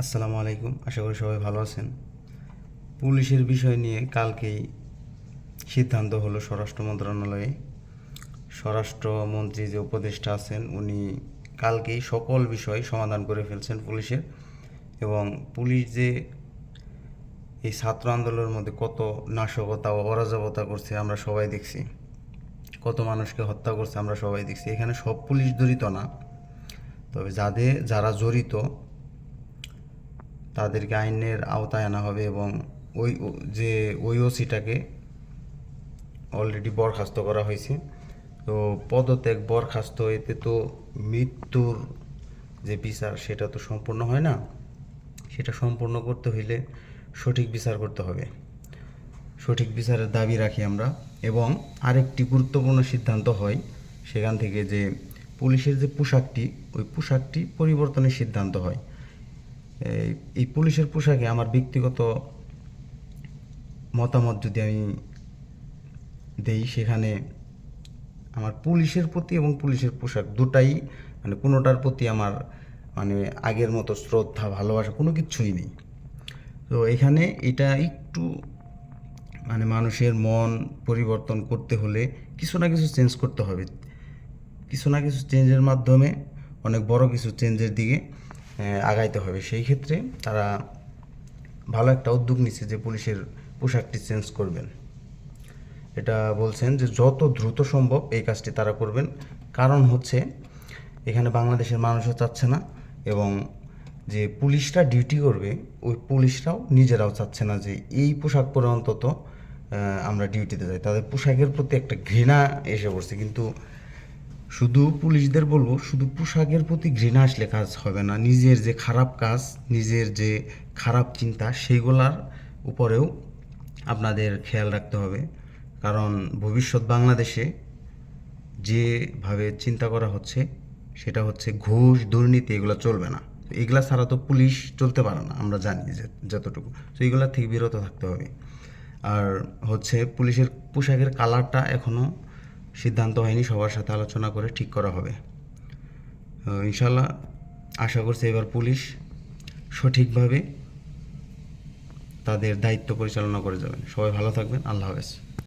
আসসালামু আলাইকুম। আশা করি সবাই ভালো আছেন। পুলিশের বিষয় নিয়ে কালকেই সিদ্ধান্ত হলো স্বরাষ্ট্র মন্ত্রণালয়ে। স্বরাষ্ট্রমন্ত্রী যে উপদেষ্টা আছেন, উনি কালকেই সকল বিষয় সমাধান করে ফেলছেন পুলিশের এবং পুলিশ যে এই ছাত্র আন্দোলনের মধ্যে কত নাশকতা ও অরাজকতা করছে আমরা সবাই দেখছি। কত মানুষকে হত্যা করছে আমরা সবাই দেখছি। এখানে সব পুলিশ জড়িত না। তবে যাদের, যারা জড়িত তাদেরকে আইনের আওতায় আনা হবে এবং ওই যে ওই ওসিটাকে অলরেডি বরখাস্ত করা হয়েছে। তো পদত্যাগ, বরখাস্ত, এতে তো মৃত্যুর যে বিচার, সেটা তো সম্পূর্ণ হয় না। সেটা সম্পূর্ণ করতে হইলে সঠিক বিচার করতে হবে। সঠিক বিচারের দাবি রাখি আমরা এবং আরেকটি গুরুত্বপূর্ণ সিদ্ধান্ত হয় সেখান থেকে যে পুলিশের যে পোশাকটি, ওই পোশাকটি পরিবর্তনের সিদ্ধান্ত হয়। এই- পুলিশের পোশাকে আমার ব্যক্তিগত মতামত যদি আমি দেই, সেখানে আমার পুলিশের প্রতি এবং পুলিশের পোশাক দুটাই মানে কোনোটার প্রতি আমার মানে আগের মতো শ্রদ্ধা, ভালোবাসা কোনো কিছুই নেই। তো এখানে এটা একটু মানে মানুষের মন পরিবর্তন করতে হলে কিছু না কিছু চেঞ্জ করতে হবে। কিছু না কিছু চেঞ্জের মাধ্যমে, অনেক বড় কিছু চেঞ্জের দিকে আগাইতে হবে। সেই ক্ষেত্রে তারা ভালো একটা উদ্যোগ নিচ্ছে যে পুলিশের পোশাকটি চেঞ্জ করবেন। এটা বলছেন যে যত দ্রুত সম্ভব এই কাজটি তারা করবেন। কারণ হচ্ছে এখানে বাংলাদেশের মানুষও চাচ্ছে না এবং যে পুলিশরা ডিউটি করবে, ওই পুলিশরাও নিজেরাও চাচ্ছে না যে এই পোশাক পরে অন্তত আমরা ডিউটিতে যাই। তাদের পোশাকের প্রতি একটা ঘৃণা এসে পড়ছে। কিন্তু শুধু পুলিশদের বলব, শুধু পোশাকের প্রতি ঘৃণা আসলে কাজ হবে না। নিজের যে খারাপ কাজ, নিজের যে খারাপ চিন্তা, সেইগুলার উপরেও আপনাদের খেয়াল রাখতে হবে। কারণ ভবিষ্যৎ বাংলাদেশে যেভাবে চিন্তা করা হচ্ছে, সেটা হচ্ছে ঘুষ, দুর্নীতি, এগুলো চলবে না। এগুলা ছাড়া তো পুলিশ চলতে পারে না, আমরা জানি যে যতটুকু। তো এগুলা থেকে বিরত থাকতে হবে। আর হচ্ছে পুলিশের পোশাকের কালারটা এখনও সিদ্ধান্ত হয়নি, সবার সাথে আলোচনা করে ঠিক করা হবে। ইনশাল্লাহ আশা করছি এবার পুলিশ সঠিকভাবে তাদের দায়িত্ব পরিচালনা করে যাবেন। সবাই ভালো থাকবেন, আল্লাহ হাফেজ।